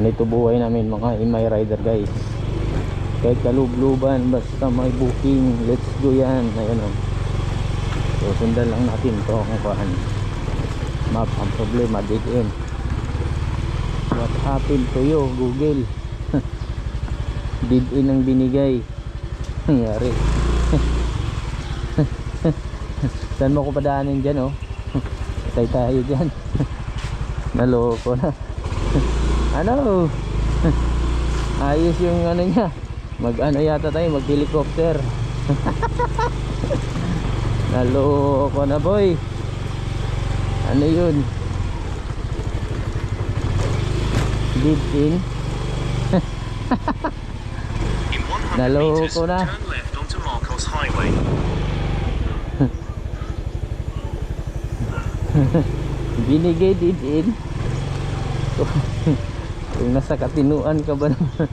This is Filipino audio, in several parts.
ganito buhay namin mga imay rider guys. Kahit kalubluban basta may booking let's go yan. Ayan o so sundan lang natin to kung paan map ang problema dead end what happened to you google? Dead end ang binigay. Nangyari saan mo ko padaanin dyan oh? Patay tayo dyan. Naloko na ano? Ayos yung ano niya. Mag ano yata tayo mag helicopter naloko na boy. Ano yun? Dead in? In 100 Naloko na. binigay dead in kung nasa katinuan ka ba naman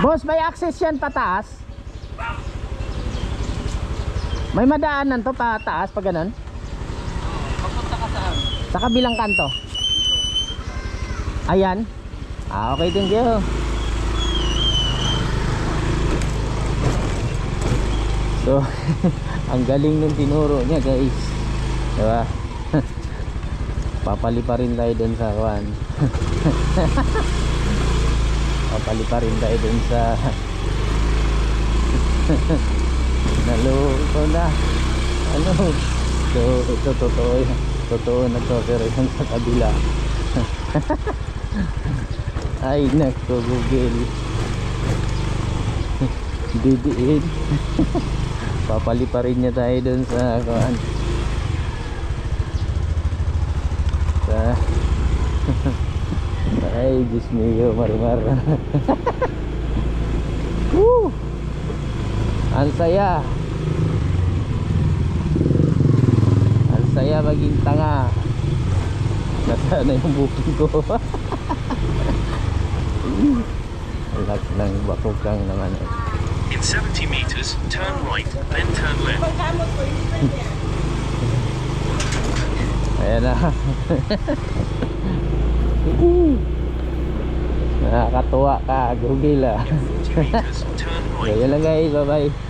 Boss, may access yan pataas? May madaanan to pataas pag ganun? Papunta ka saan? Sa kabilang kanto. Ayan. Ah, okay, thank you. So, ang galing nung tinuro niya, guys. Diba? Papali pa rin tayo dun sa kwan. Papali pa rin tayo dun sa Naloko na. Ano? So, ito totoo. Totoo na to, pero yan sa kabila. Ay, nako, Google. Didiin. Papali pa rin niya tayo dun sa kuan. Sa Ay, Diyos mio, marimar. Woo! Ang saya. Ang saya maging tanga. Nasaan na yung booking ko? Alag ng bakukang naman eh. In 70 meters, turn right, then turn left. Ayan na. Nakakatuwa ka, Google ah. 40 meters, turn So, yun lang guys, bye bye.